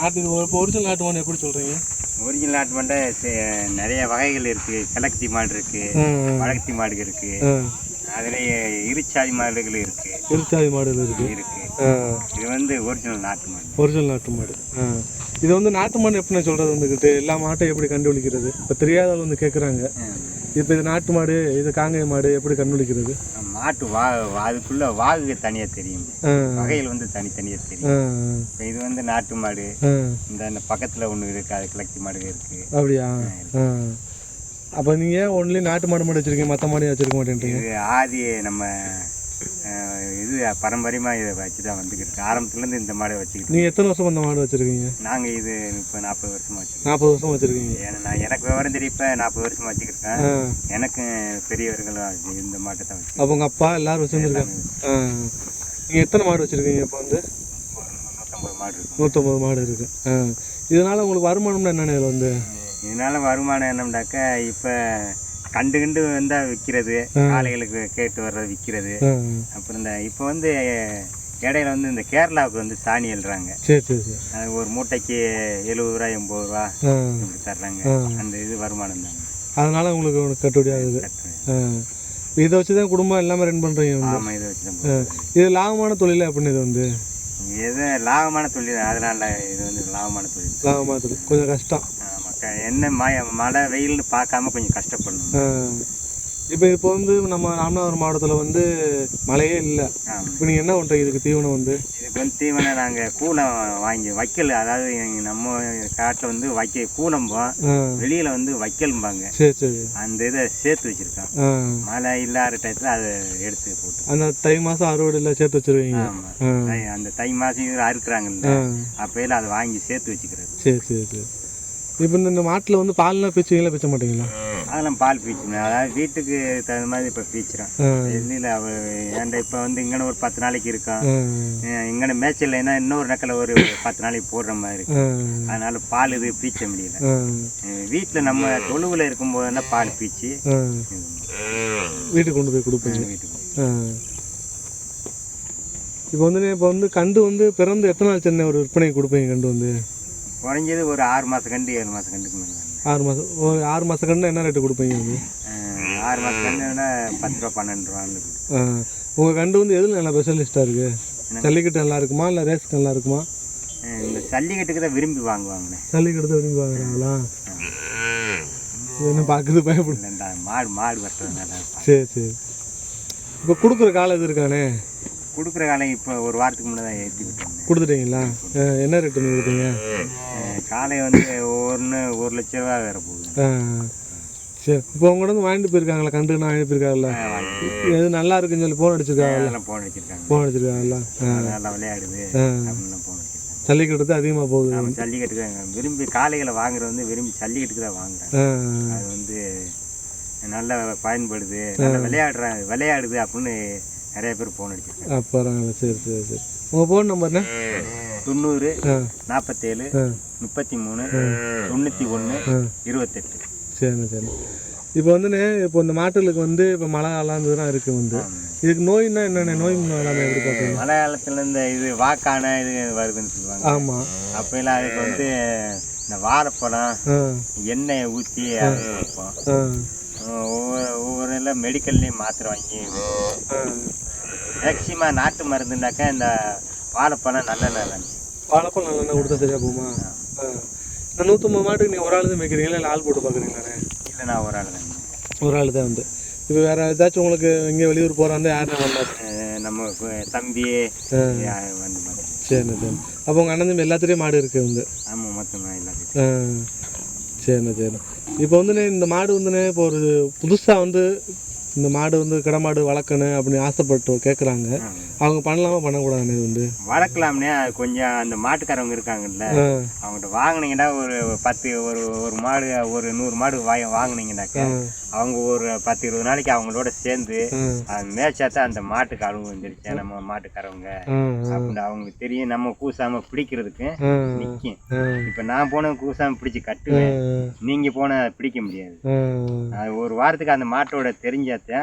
நாட்டு இப்போ ஒரிஜினல் நாட்டு மாடு எப்படி சொல்கிறீங்க ஒரிஜினல் நாட்டு மாட்டை நிறைய வகைகள் இருக்கு. கலக்கத்தி மாடு இருக்கு வழக்கத்தி மாடு இருக்கு. அதுலயே இருச்சாதி மாடுகள் இருக்கு. இருச்சாதி மாடுகள் இருக்குது இருக்கு. இது வந்து ஒரிஜினல் நாட்டு மாடு. ஒரிஜினல் நாட்டு மாடு. இது வந்து நாட்டு மாடு எப்படி சொல்கிறது வந்துக்கிட்டு எல்லா மாட்டையும் எப்படி கண்டுபிடிக்கிறது? இப்போ தெரியாதவங்க வந்து கேட்குறாங்க இப்போ இது நாட்டு மாடு இது காங்கேய மாடு எப்படி கண்டுபிடிக்கிறது? மாட்டு வா அதுக்குள்ள வாகு தனியா தெரியும். வகைகள் வந்து தனித்தனியா ஆ. தெரியும் இப்போ இது வந்து நாட்டு மாடு. இந்த பக்கத்துல ஒண்ணு இருக்கு அது கிழக்கு மாடு இருக்கு. அப்படியா? அப்போ நீங்கள் ஒன்லி நாட்டு மாடு மட்டும் வச்சுருக்கீங்க மற்ற மாடு வச்சுருக்க மாட்டேன்றீங்க? ஆதி நம்ம இது பாரம்பரியமா இதை வச்சு தான் வந்துக்கிட்டு இருக்கு. ஆரம்பத்துல இருந்து இந்த மாடை வச்சுக்கிட்டு நீங்கள் எத்தனை வருஷம் அந்த மாடு வச்சுருக்கீங்க? நாங்க இது இப்போ நாற்பது வருஷமா வச்சுக்கிட்டோம் நாற்பது வருஷம் வச்சுருக்கீங்க. ஏன்னா நான் எனக்கு விவரம் தெரியும் இப்போ நாற்பது வருஷமா வச்சுக்கிருக்கேன் எனக்கு பெரியவர்களும் இந்த மாட்டை தான் வச்சு அப்போ உங்கள் அப்பா எல்லாரும் வச்சுருந்துருக்காங்க நீங்கள் எத்தனை மாடு வச்சுருக்கீங்க இப்போ வந்து? ஒரு நூற்றம்பது மாடு இருக்கும் நூற்றம்பது மாடு இருக்குது இதனால் உங்களுக்கு வருமானம்னா என்னென்ன இதில் வந்து? இதனால வருமானம் என்னம்னாக்கா இப்போ கண்டு கண்டு வந்தால் விற்கிறது காளைகளுக்கு கேட்டு வர்றது விற்கிறது அப்புறம் இந்த இப்போ வந்து இடையில வந்து இந்த கேரளாவுக்கு வந்து சாணி எழுறாங்க ஒரு மூட்டைக்கு எழுபது ரூபா எண்பது ரூபா இப்படி தர்றாங்க. அந்த இது வருமானம் தான். அதனால் உங்களுக்கு கட்டுப்படி ஆகுது. இதை வச்சு தான் குடும்பம் எல்லாமே ரன் பண்ணுறீங்க வந்து. ஆமாம் இதை வச்சு தான் இது லாபமான தொழில் அப்படின்னு இது வந்து? எது லாபமான தொழில். அதனால இது வந்து லாபமான தொழில். லாபமான தொழில். கொஞ்சம் கஷ்டம். என்ன மழை மழை வெயில்னு பார்க்காம கொஞ்சம் கஷ்டப்படணும். இப்போ இப்போ வந்து நம்ம ராமநாதபுரம் மாவட்டத்தில் வந்து மழையே இல்லை. இப்போ நீங்கள் என்ன பண்ணுறீங்க இதுக்கு தீவனம் வந்து? இதுக்கு வந்து தீவனம் நாங்கள் கூலம் வாங்கி வைக்கல். அதாவது நம்ம காட்டில் வந்து வைக்க கூலம்போம் வெளியில் வந்து வைக்கலும்பாங்க. சரி சரி. அந்த இதை சேர்த்து வச்சுருக்கோம் மழை இல்லாத டயத்தில் அதை எடுத்து போட்டு. அந்த தை மாதம் அறுவடையில் சேர்த்து வச்சிருவீங்க? அந்த தை மாதம் அறுக்குறாங்கல்ல. அப்பையில அதை வாங்கி சேர்த்து வச்சுக்கிறது. சரி சரி சரி. இப்போ இந்த- மாட்டில் வந்து பால்லாம் பீச்சுவீங்களா பீச்ச மாட்டீங்களா? அதெல்லாம் பால் பீச்சுமே அதாவது வீட்டுக்கு தகுந்த மாதிரி இப்போ பீச்சுறோம் ஆ. வெளியில் அவ ஏன்டா இப்போ வந்து இங்கன ஒரு பத்து நாளைக்கு இருக்கும் ஆ. இங்கன மேய்ச்சல்லைன்னா இன்னொரு நக்கில் ஒரு பத்து நாளைக்கு போடுற மாதிரி அதனால பால் இது பீச்ச முடியல. வீட்டில் நம்ம தொழுவில் இருக்கும்போதுன்னா பால் பீச்சு. வீட்டுக்கு கொண்டு போய் கொடுப்பீங்க. வீட்டுக்கு இப்போ வந்து இப்போ வந்து கண்டு வந்து பிறந்து எத்தனை நாள் சென்னை ஒரு விற்பனைக்கு கொடுப்பீங்க கண்டு வந்து? குறைஞ்சது ஒரு ஆறு மாதம் கண்டு ஏழு மாதம் கண்டுக்கு மேலே ஆறு மாதம் ஒரு ஆறு மாதம் கண்டு என்ன ரேட்டு கொடுப்பீங்க ஆறு மாதம் கண்டுன்னா பத்து ரூபா பன்னெண்டு ரூபான்னு உங்கள் கண்டு வந்து எதில் நல்லா ஸ்பெஷலிஸ்ட்டாக இருக்குது ஜல்லிக்கட்டு நல்லா இருக்குமா இல்லை ரேஸ்க்கு நல்லா இருக்குமா? இந்த ஜல்லிக்கட்டுக்கு தான் விரும்பி வாங்குவாங்கண்ணே. ஜல்லிக்கட்டு தான் விரும்பி வாங்குறாங்களா? என்ன இல்லை இந்த மாடு மாடு வெட்டுறதுனால சரி சரி. இப்போ கொடுக்குற காலம் இது இருக்கானே? கொடுக்குற காலம் இப்போ ஒரு வாரத்துக்கு முன்னே தான் ஏற்றி விட்டோம் கொடுத்துட்டீங்களா? என்ன ரேட்டு கொடுத்தீங்க? காலை வந்து ஒன்று ஒரு லட்ச ரூபா வேற போகுது. சரி. இப்போ உங்கள்கிட்ட வந்து வாங்கிட்டு போயிருக்காங்களா? கண்டு நான் வாங்கிட்டு போயிருக்காங்கல்ல எது நல்லா இருக்குன்னு சொல்லி ஃபோன் அடிச்சிருக்காங்கல்ல அதெல்லாம் போன் வச்சிருக்காங்க ஃபோன் அடிச்சிருக்காங்கல்ல நல்லா விளையாடுது. அப்படின்னு போன் வச்சிருக்காங்க ஜல்லிக்கட்டு தான் அதிகமாக போகுது. நம்ம ஜல்லிக்கட்டுக்கு தான் விரும்பி காளைகளை வாங்குறது வந்து விரும்பி ஜல்லிக்கட்டுக்கு தான் வாங்குறாங்க. ஆ. அது வந்து நல்லா பயன்படுது. நல்லா விளையாடுறாங்க விளையாடுது அப்படின்னு நிறைய பேர் ஃபோன் அடிச்சிருக்காங்க. பரவாயில்ல. சரி சரி சரி. உங்கள் ஃபோன் நம்பர்ண்ணே தொண்ணூறு நாற்பத்தேழு முப்பத்தி மூணு தொண்ணூற்றி ஒன்று இருபத்தெட்டு. சரிண்ணே சரிண்ணே இப்போ வந்துண்ணே இப்போ இந்த மாட்டுகளுக்கு வந்து இப்போ மழை காலம் இருந்ததுலாம் இருக்குது வந்து இதுக்கு நோய்னா என்னென்ன? நோய் எல்லாமே எப்படி பார்க்குறீங்க மழை காலத்துல இந்த இது வாக்கான இது வருதுன்னு சொல்லுவாங்க. ஆமாம் அப்பெல்லாம் அதுக்கு வந்து இந்த வாழைப்பழம் ஆ. எண்ணெயை ஊற்றி வைப்போம். இதில் மெடிக்கல்லையும் மாத்திரை வாங்கி மேக்சிமம் நாட்டு மருந்துனாக்கா இந்த வாழைப்பழம் நல்ல நல்ல வாழைப்பழம் நல்லெண்ணெய் கொடுத்தா சரியா போகுமா? இந்த நூற்றம்பது மாட்டுக்கு நீங்கள் ஒரு ஆள் தான் மேய்க்கிறீங்களா? இல்லை ஆள் போட்டு பார்க்குறீங்களாண்ணே இல்லை நான் ஒரு ஆள் தான் ஒரு ஆள் தான் வந்து. இப்போ வேறு ஏதாச்சும் உங்களுக்கு இங்கே வெளியூர் போகிறாந்தா யாருண்ணே வந்தார் அஹ் நம்ம தம்பி வந்து சரிண்ணே சரி அப்போ உங்கள் அண்ணன் தம்பி எல்லாத்துலேயும் மாடு இருக்குது வந்து. ஆமாம் மொத்தமாக எல்லாத்தையும் ஆ. சரிண்ணே சரிண்ணே இப்போ வந்துண்ணே இந்த மாடு வந்துண்ணே இப்போ ஒரு புதுசாக வந்து இந்த மாடு வந்து கிடா மாடு வளர்க்கணும் அப்படின்னு ஆசைப்பட்டு கேட்குறாங்க அவங்க பண்ணலாமா? பண்ணக்கூடாதுண்ணே இது வந்து? வளர்க்கலாம்னே கொஞ்சம் அந்த மாட்டுக்காரவங்க இருக்காங்கல்ல ஆ. அவங்கள்ட்ட வாங்குனீங்கன்னா ஒரு பத்து ஒரு ஒரு மாடு ஒரு நூறு மாடு வாங்க வாங்குனீங்கன்னாக்கா அவங்க ஒரு பத்து இருபது நாளைக்கு அவங்களோட சேர்ந்து மேய்ச்சாத்தான் அந்த மாட்டுக்கு அழுவு வந்துருச்சு நம்ம மாட்டுக்காரவங்க அப்படின்னு அவங்களுக்கு தெரியும். நம்ம கூசாம பிடிக்கிறதுக்கு ஆ இப்ப நான் போன கூசாம பிடிச்சு கட்டுவேன். நீங்க போன பிடிக்க முடியாது. ஒரு வாரத்துக்கு அந்த மாட்டோட தெரிஞ்சாத்தான் ஆ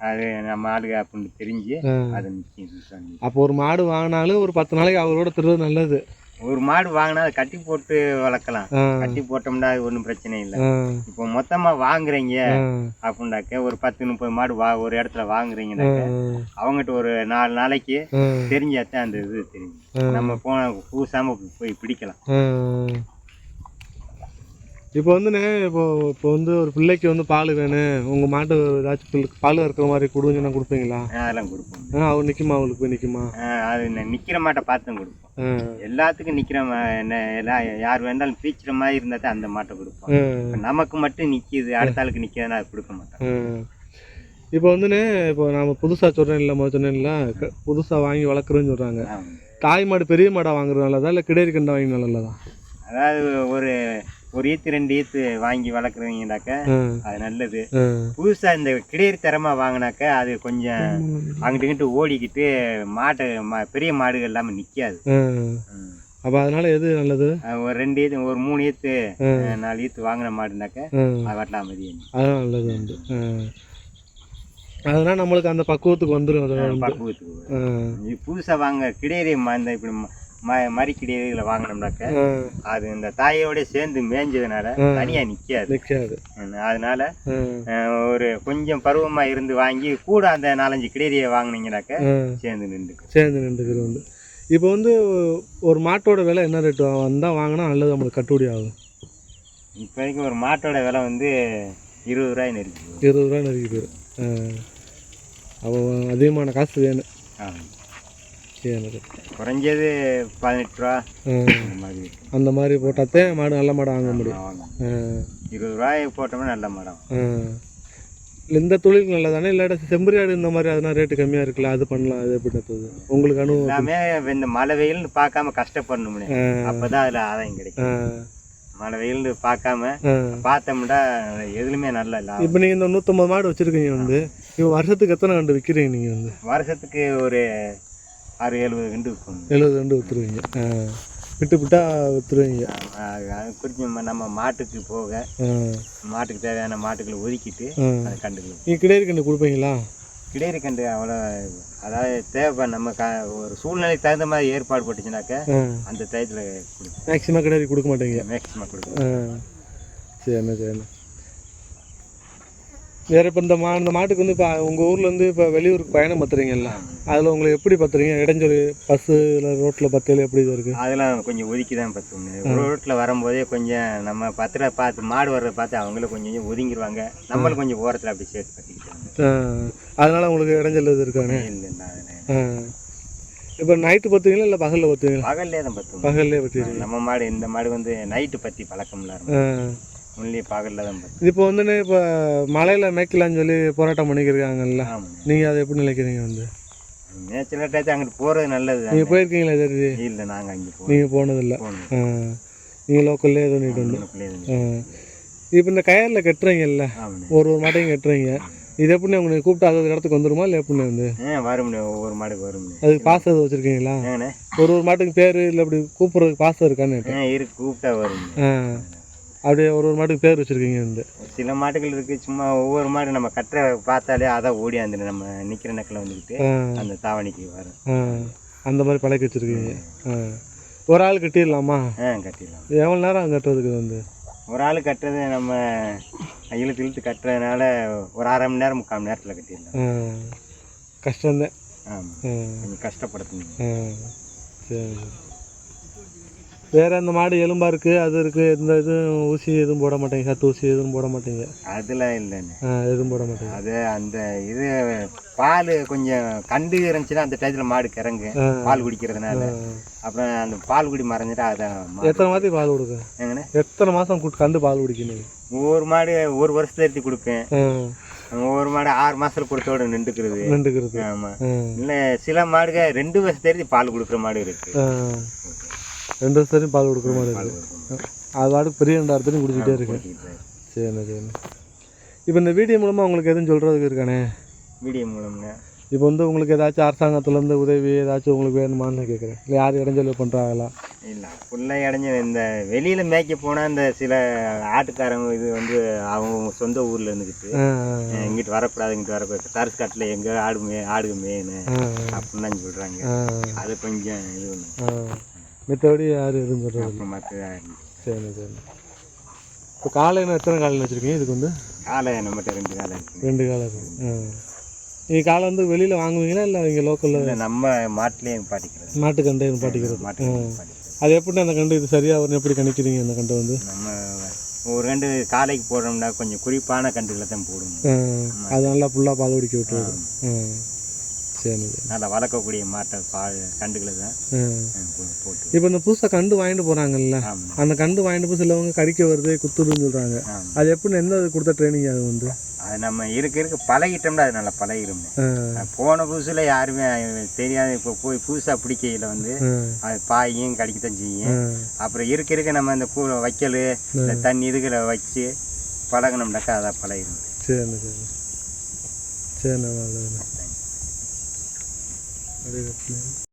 அது நம்ம ஆளுக அப்படின்னு தெரிஞ்சு அது. அப்போ ஒரு மாடு வாங்கினாலும் ஒரு பத்து நாளைக்கு அவரோட திருவது நல்லது. ஒரு மாடு வாங்கினா அதை கட்டி போட்டு வளர்க்கலாம். கட்டி போட்டோம்னா அது ஒன்றும் பிரச்சனை இல்லை. இப்போ மொத்தமா வாங்குறீங்க அப்படின்னாக்க ஒரு பத்து முப்பது மாடு வா ஒரு இடத்துல வாங்குறீங்கன்னாக்க ஆ. அவங்ககிட்ட ஒரு நாலு நாளைக்கு ஆ. தெரிஞ்சாதான் அந்த இது தெரியும். நம்ம போன பூசாம போய் பிடிக்கலாம். இப்போ வந்துண்ணே இப்போ இப்போ வந்து ஒரு பிள்ளைக்கு வந்து பால் வேணும் உங்கள் மாட்டு ஏதாச்சும் பிள்ளை- பால் இருக்கிற மாதிரி கொடுங்கன்னா கொடுப்பீங்களா? அதெல்லாம் கொடுப்போம். ஆ அவர் நிற்குமா அவங்களுக்கு போய் நிற்குமா ஆ, அது ந- நிக்கிற மாட்டை பார்த்து தான் கொடுப்போம் எல்லாத்துக்கும் நிக்கிற மா- என்ன எல்லாம் யார் வேண்டாலும் பீச்சுற மாதிரி இருந்தா தான் அந்த மாட்டை கொடுப்போம். நமக்கு மட்டும் நிக்கிது அடுத்த ஆளுக்கு நிக்கிறதுனா அது கொடுக்க மாட்டோம். இப்போ வந்துண்ணே இப்போ நாம புதுசாக சொல்கிறேன் இல்லை முதல் சொன்னேன்ல புதுசாக வாங்கி வளர்க்குறோன்னு சொல்கிறாங்க. தாய் மாடு பெரிய மாடாக வாங்குறது நல்லதா இல்லை கிடேரி கண்டா வாங்கி நல்லதா அதாவது ஒரு ஒரு ஈத்து ரெண்டு ஈத்து வாங்கி வளர்க்குறீங்கனாக்க அது நல்லது. புதுசா இந்த கிடேரி தரமா வாங்கினாக்க அது கொஞ்சம் அங்கிட்டு இங்கிட்டு ஓடிக்கிட்டு மாட்டை பெரிய மாடுகள் இல்லாம நிக்காது. அப்போ அதனால எது நல்லது? ஒரு ரெண்டு ஈத்து ஒரு மூணு ஈத்து நாலு ஈத்து வாங்கின மாடுனாக்க அது வரலாம் மதியம் அதுதான் நல்லது வந்து. அதனால் நம்மளுக்கு அந்த பக்குவத்துக்கு வந்துடும் பக்குவத்துக்கு புதுசா வாங்க கிடேரி ம- இந்த இப்படி ம- ம- மரி கிடேரிகளை வாங்கினோம்னாக்க ஆ. அது இந்த தாயோட சேர்ந்து மேய்ஞ்சதுனால தனியா நிக்காது நிற்காது ம், அதனால ஆ. ஒரு கொஞ்சம் பருவமா இருந்து வாங்கி கூட அந்த நாலஞ்சு கிடேரியை வாங்குனீங்கனாக்க ஆ. சேர்ந்து நின்றுக்கும் சேர்ந்து நின்றுக்கிறது வந்து இப்போ வந்து ஒரு மாட்டோட விலை என்ன ரேட்டு வந்தால் வாங்கினா நல்லது நம்மளுக்கு கட்டுப்படி ஆகும் இப்போ வரைக்கும் ஒரு மாட்டோட விலை வந்து இருபது ரூபாய் நெருக்கி. இருபது ரூபா நெருக்கி போயிடும் அப்போ அதிகமான காசு வேணும் ஆமா. சரி குறைஞ்சது பதினெட்டு ரூபா. அந்த மாதிரி. போட்டாத்தே மாடு நல்ல மாடு வாங்க முடியும். இருபது ரூபாய் போட்டோம்னா நல்ல. இல்லை இந்த தொழில் நல்லதானே? இல்லாட்ட செம்பரி ஆடு இந்த மாதிரி அதெல்லாம் ரேட்டு கம்மியாக இருக்குல்ல அது பண்ணலாம் அது நடத்துது உங்களுக்கு அனுபவம் எல்லாமே இந்த மழை வெயில்னு பார்க்காம கஷ்டப்படணும்னே. ஆ. அப்பதான் அதுல ஆதாயம் கிடைக்கும். மழை வெயில்னு பார்க்காம. பார்த்தோம்னா எதுலுமே நல்ல லாபம் இப்போ நீங்கள் இந்த நூற்றம்பது மாடு வச்சுருக்கீங்க வந்து இப்போ வருஷத்துக்கு எத்தனை கண்டு விற்கிறீங்க நீங்கள் வந்து? வருஷத்துக்கு ஒரு ஆறு எழுபது கண்டு விற்கும் எழுபது கண்டு விற்றுருவீங்க விட்டு விட்டா விற்றுருவீங்க குறிச்சு நம்ம மாட்டுக்கு போக மாட்டுக்கு தேவையான மாட்டுகளை ஒதுக்கிட்டு. அந்த கண்டுகளை நீங்கள் கிடேரி கண்டு கொடுப்பீங்களா? கிடேரி கண்டு அவ்வளோ அதாவது தேவை நம்ம க ஒரு சூழ்நிலைக்கு தகுந்த மாதிரி ஏற்பாடு போட்டுச்சுனாக்க அந்த டயத்தில் கொடுக்கும் மேக்ஸிமம் கிடேரி கொடுக்க மாட்டீங்க. மேக்ஸிமம் கொடுக்கும் சரிண்ணா சரிண்ணா. வேறு இப்போ இந்த மா இந்த மாட்டுக்கு வந்து இப்போ உங்கள் ஊர்லேருந்து இப்போ வெளியூருக்கு பயணம் பத்துறீங்கல்ல அதில் உங்களுக்கு எப்படி பத்துறீங்க? இடைஞ்சல் பஸ்ஸு இல்லை ரோட்டில் பத்தையில் எப்படி இது இருக்குது அதெல்லாம் கொஞ்சம் ஒதுக்கி தான் பத்தும் ரோட்டில் வரும்போதே கொஞ்சம் நம்ம பத்திர பார்த்து மாடு வர்றதை பார்த்து அவங்களும் கொஞ்சம் கொஞ்சம் ஒதுங்கிடுவாங்க நம்மளும் கொஞ்சம் ஓரத்தில் அப்படி சேர்த்து பற்றிக்கிட்டாங்க அதனால் உங்களுக்கு இடைஞ்சல் இது இருக்கானே இல்லைன்னா ஆ. இப்போ நைட்டு பத்துவீங்களா இல்லை பகலில் பத்துவீங்களா? பகல்லே தான் பத்தும் பகல்லே பத்துவீங்க நம்ம மாடு இந்த மாடு வந்து நைட்டு பற்றி பழக்கம்ல இருக்கும் ஒன்லி பகலில் தான் இது இப்போ வந்துன்னு இப்போ மலையில் மேய்க்கலான்னு சொல்லி போராட்டம் பண்ணிக்கிருக்காங்கல்ல. நீங்கள் அதை எப்படி நினைக்கிறீங்க வந்து? நேச்சுரல் டயத்தை அங்கிட்டு போகிறது நல்லது நீங்கள் போயிருக்கீங்களா இது இல்லை நாங்கள் அங்கே நீங்கள் போனதில்லை. நீங்கள் லோக்கல்லே எதுவும் நீட்டு வந்து இப்போ இந்த கயரில் கட்டுறீங்கல்ல ஒரு ஒரு மாட்டையும் கட்டுறீங்க. இது எப்படின்னு உங்களுக்கு கூப்பிட்டு அது இடத்துக்கு வந்துருமா இல்லை எப்படின்னு வந்து? ஆ வரும்ண்ணே. ஒவ்வொரு மாடுக்கு வரும்ண்ணே. அதுக்கு பாசம் எதுவும் வச்சுருக்கீங்களா? ஒரு ஒரு மாட்டுக்கு பேர் இல்லை அப்படி கூப்பிட்றதுக்கு பாசம் இருக்கான்னு இருக்கு கூப்பிட்டா வரும்ண்ணே. ஆ. அப்படியே ஒரு ஒரு மாட்டுக்கு பேர் வச்சுருக்கீங்க வந்து சில மாடுகள் இருக்கு சும்மா ஒவ்வொரு மாடு நம்ம கட்டுற பார்த்தாலே அதான் ஓடியாந்துடும் நம்ம நிற்கிற நக்கில் வந்துக்கிட்டு அந்த தாவணிக்கு வரும். அந்த மாதிரி பழக்கி வச்சுருக்கீங்க. ஒரு ஆள் கட்டிடலாமா? ஆ கட்டிடலாம். எவ்வளோ நேரம் கட்டுறதுக்கு வந்து? ஒரு ஆள் கட்டுறது நம்ம இழுத்து இழுத்து கட்டுறதுனால ஒரு அரை மணி நேரம் முக்கால் மணி நேரத்தில் கட்டிடலாம். கஷ்டம்தான். ஆமாம் கொஞ்சம் கஷ்டப்படுத்தணும் சரி. வேற அந்த மாடு எலும்பா இருக்கு அது இருக்கு எந்த இதுவும் ஊசி எதுவும் போட மாட்டேங்க சத்து ஊசி எதுவும் போட மாட்டேங்க. அதெல்லாம் இல்லைண்ணே. ஆ எதுவும் போட மாட்டேங்க. அது அந்த இது பால் கொஞ்சம் கண்டு இருந்துச்சுன்னா அந்த டயத்தில் மாடு கிறங்கு. பால் குடிக்கிறதுனால. அப்புறம் அந்த பால் குடி மறைஞ்சிட்டா அதான் எத்தனை மாதத்துக்கு பால் கொடுக்க எங்கண்ணே? எத்தனை மாதம் கூட்டு கண்டு பால் குடிக்கணும்? ஒவ்வொரு மாடு ஒரு வருஷத்துல எடுத்து கொடுப்பேன். ஒவ்வொரு மாடு ஆறு மாசத்துல கொடுத்தோட நின்றுக்கிறது. நின்றுக்கிறது. ஆமா. இல்ல சில மாடுக ரெண்டு வருஷம் தெரிஞ்சு பால் கொடுக்குற மாடு இருக்கு. ரெண்டு வருஷம் பால் கொடுக்குற மாதிரி இருக்கு. கொடுக்குற அது பாட்டுக்கு பெரிய ரெண்டாயிரத்தையும் குடிச்சிட்டே இருக்கு. மாடு. சரிண்ணே சரிண்ணே இப்போ இந்த வீடியோ மூலமாக உங்களுக்கு எதுவும் சொல்கிறதுக்கு இருக்கானே? வீடியோ மூலம்ங்க. இப்போ வந்து உங்களுக்கு ஏதாச்சும் அரசாங்கத்துலேருந்து உதவி ஏதாச்சும் உங்களுக்கு வேணுமான்னு கேட்குறேன் இல்லை யார் இடைஞ்சல் பண்ணுறாங்களா இல்ல ஃபுல்லாக இடைஞ்ச இந்த வெளியில மேய்க்க போனா இந்த சில ஆட்டுக்காரங்க இது வந்து அவங்க சொந்த ஊர்ல இருந்துக்கிட்டு இங்கிட்டு வரக்கூடாது இங்கிட்டு வரக்கூடாது. தரிசு காட்டில் எங்க ஆடு மே ஆடு மேயனு ஆ அப்படின்னு சொல்றாங்க. ஆ அது கொஞ்சம் இது ஒண்ணு. ஆ மித்தபடி யாரும் எதுவும் மற்ற சரிண்ணே சரிண்ணே இப்போ காலையில் எத்தனை காலையில் வச்சுருக்கீங்க இதுக்கு வந்து? காலை நம்மகிட்ட ரெண்டு காலை இருக்கு. ரெண்டு காலை இருக்கு. நீங்கள் காலை வந்து வெளியில் வாங்குவீங்களா இல்லை இங்கே லோக்கலில் நம்ம மாட்டிலேயே பாட்டிக்கிறது. மாட்டு கண்டை பாட்டிக்கிறது. மாட்டு அது எப்படி அந்த கண்டு இது சரியாக வரும் எப்படி கணிக்கிறீங்க அந்த கண்டை வந்து? நம்ம ஒரு ரெண்டு காலைக்கு போடுறோம்னா கொஞ்சம் குறிப்பான கண்டுகளை தான் போடணும். ஆ, அது நல்லா ஃபுல்லாக பால் குடிக்க சரிண்ணே சரி நல்லா வளர்க்கக்கூடிய மாட்டை பால் கண்டுகளை தான் போட்டு. இப்போ இந்த புதுசாக கண்டு வாங்கிட்டு போகிறாங்கல்ல அந்த கண்டு வாங்கிட்டு போய் சிலவங்க கடிக்க வருது குத்துதுன்னு சொல்கிறாங்க அது எப்படி எந்த கொடுத்த ட்ரைனிங் அது வந்து? அது நம்ம இருக்க இருக்க. பழகிட்டோம்னா அது நல்லா பழகிடும் போன புதுசில் யாருமே தெரியாது இப்போ போய் புதுசாக பிடிக்கையில் வந்து அது பாயும் கடிக்கத்தான் செய்யும். அப்புறம் இருக்க இருக்க. நம்ம இந்த கூ வைக்கல் இந்த தண்ணி இதுகளை வச்சு பழகினோம்னாக்கா அதான் பழகிடும் சரிண்ணே சரிண்ணே. சரிண்ணே खड़े रखने